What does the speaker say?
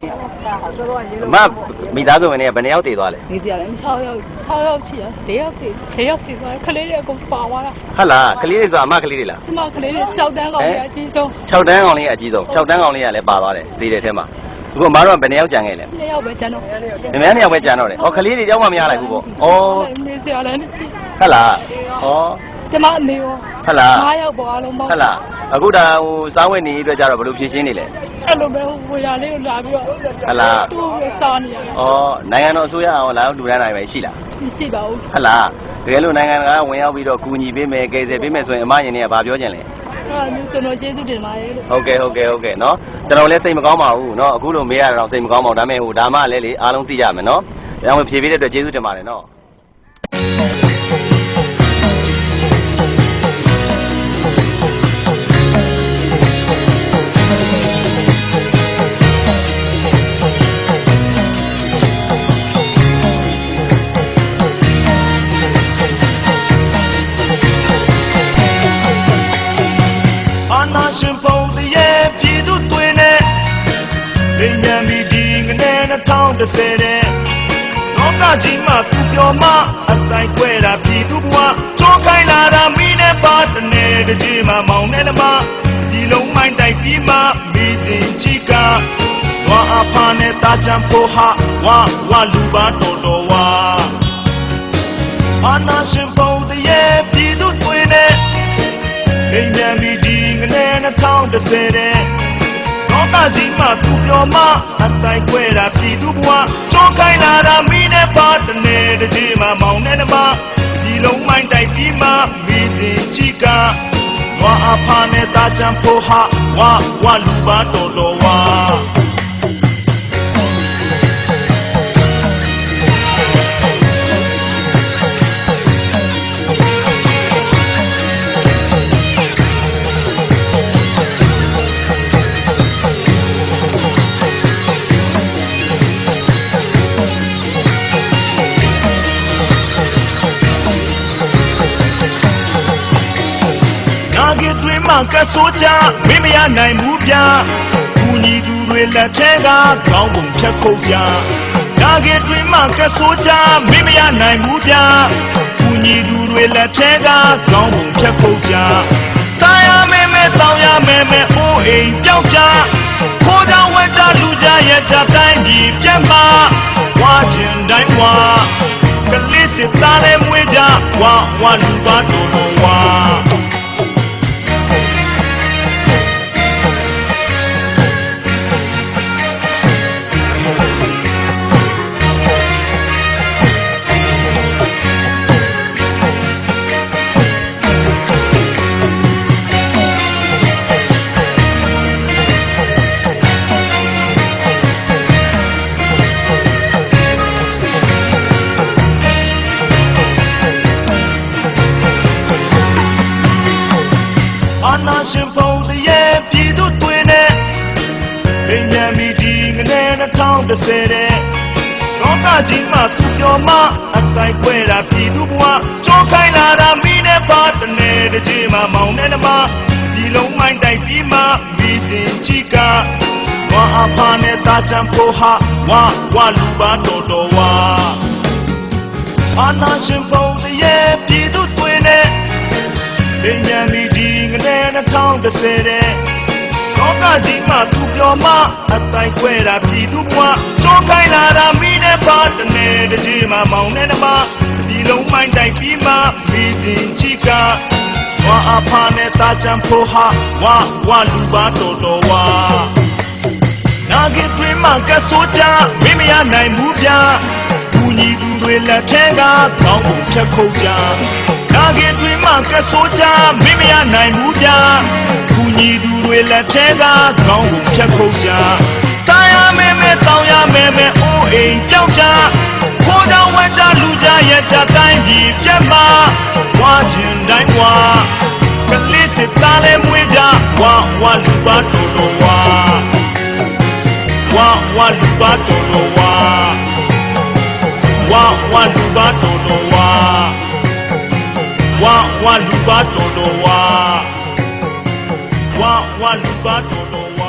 အမမိသားစုဝင်တွေကဘယ်နှစ်ယောက်တည်သွားလဲနေကြတယ်6ယောက်6ယောက်ရှိရ၄ယောက်တည်း၄ယောက်တည်းသွားခလေးတွေအကုန်ပါသွားတာဟုတ်လားကလေးတွေဆိုအမကလေးတွေလားဒီမှာကလေးတွေကြောက်တန်းကောင်တွေအကြီးဆုံး6တန်းကောင်လေးကအကြီးဆုံး6တန်းကောင်လေးကလည်းပါသွားတယ်သေးတယ်ထဲမှာအခုအမတို့ကဘယ်နှစ်ယောက်ကြံခဲ့လဲ၂ယောက်ပဲကျန်တော့အများနှစ်ယောက်ပဲကြံတော့တယ်ဩကလေးတွေကြောက်မှမရလိုက်ဘူးပေါ့ဩနေကြတယ်ဟုတ်လားဩကျမအမေရောဟုတ်လား၅ယောက်ပေါ်အားလုံးပေါ့ဟုတ်လား အခုဒါဟိုစားဝတ်နေရေးအတွက်ကြတော့ဘယ်လိုဖြည့်ရှင်းနေလဲအဲ့လိုပဲဝေရလေးကိုလာပြီးတော့ဟုတ်လားသူ့ကိုစားနေရတယ်ဩနိုင်ငံတော်အစိုးရအောင်လာလူတန်းနိုင်ပဲရှိလားမရှိပါဘူးဟုတ်လားတကယ်လို့နိုင်ငံကဝင်ရောက်ပြီးတော့ကူညီပေးမယ်ကယ်ဆယ်ပေးမယ်ဆိုရင်အမရင်တွေကဘာပြောချင်လဲအဲ့ဒါမျိုးကျွန်တော်ကျေးဇူးတင်ပါတယ်လို့ဟုတ်ကဲ့ဟုတ်ကဲ့ဟုတ်ကဲ့နော်ကျွန်တော်လည်းစိတ်မကောင်းပါဘူးနော်အခုလိုမေးရတာတော့စိတ်မကောင်းပါဘူးဒါပေမဲ့ဟိုဒါမှလည်းလေအားလုံးသိရမယ်နော်ဒါမှဖြေပေးတဲ့အတွက်ကျေးဇူးတင်ပါတယ်နော် 2010တဲ့လောကကြီးမှာသူပြောမှအတိုင်းကွဲတာပြည်သူဘဝကြောခိုင်းလာတာမီးနဲ့ပါတနဲ့တကြီးမှာမောင်နဲ့တမဒီလုံးမိုင်းတိုက်ပြီးမှမိစဉ်ချီကဝါအဖာနဲ့တာချံဖို့ဟာဝါဝါလူပါတော်တော်ဝါအာနာရှင်ပုံတရေပြည်သူတွင်နဲ့အိမ်မြန်ပြီးဒီငနဲ့2010တဲ့ လောကကြီးမှာသူပြောမှအတိုင်းခွဲတာပြည်သူဘဝကြောခိုင်းလာတာမီးနဲ့ပါတနေတကြီးမှာမောင်နဲ့နှမဒီလုံးမိုင်းတိုက်ပြီးမှမိစဉ်ချီကဝါအဖာနဲ့တာချံဖို့ဟာဝါဝါလူပါတော်တော်ဝါ ကဆိုးကြမင်းမရနိုင်ဘူးဗျာကူညီသူတွေလက်ထဲကခေါင်းပုံဖြတ်ခုတ်ကြနာဂီတွင်မှကဆိုးကြမင်းမရနိုင်ဘူးဗျာကူညီသူတွေလက်ထဲကခေါင်းပုံဖြတ်ခုတ်ကြစားရမဲမဲတောင်းရမဲမဲအိုးအိမ်ပြောက်ကြခိုးကြောင်ဝက်ကြလူကြရဲ့ကြတိုင်းပြည်ပြတ်မှာဝါချင်တိုင်းဝါကလေးစစ်သားလေးမွေးကြဝါဝါလူပါတော်တော်ဝါ ရှင်ပုံတရေပြည်သူတွင်နဲ့အိမ်မြန်မီဒီငနဲ့2010တဲ့လောကကြီးမှာသူပြောမှအတိုင်းခွဲတာပြည်သူဘဝကြောခိုင်းလာတာမီးနဲ့ပါတနေတကြီးမှာမောင်နဲ့နှမဒီလုံးမိုင်းတိုက်ပြီးမှမိစဉ်ချီကဝါအဖာနဲ့တာချံဖို့ဟာဝါဝါလူပါတော်တော်ဝါအာနာရှင်ပုံ 2010တဲ့လောကကြီးမှာသူပြောမှအတိုင်းခွဲတာပြည်သူဘဝကြောခိုင်းလာတာမီးနဲ့ပါတနေတကြီးမှာမောင်နဲ့နှမဒီလုံးမိုင်းတိုက်ပြီးမှမိစဉ်ချီကဝါအဖာနဲ့တာချံဖို့ဟာဝါဝါလူပါတော်တော်ဝါနာဂီတွင်မှကဆိုးကြမင်းမရနိုင်ဘူးဗျာကူညီသူတွေလက်ထဲကခေါင်းပုံဖြတ်ခုတ်ကြ နာဂီတွင်မှကဆိုးကြမင်းမရနိုင်ဘူးဗျာကူညီသူတွေလက်ထဲကခေါင်းပုံဖြတ်ခုတ်ကြကာယမဲမဲတောင်းရမဲမဲအိုးအိမ်ကြောက်ကြခိုးကြောင်ဝက်ကြလူကြရဲ့ကြတိုင်းကြီးပြတ်မှာဝါချင်တိုင်းဝါကလေးစစ်သားလေးမွေးကြဝါဝါလူပါတော်တော်ဝါ wá wá lùbá tọ̀dọ̀ wá wá wá lùbá tọ̀dọ̀ wá wá wá lùbá tọ̀dọ̀ wá wá wá lùbá tọ̀dọ̀ wá.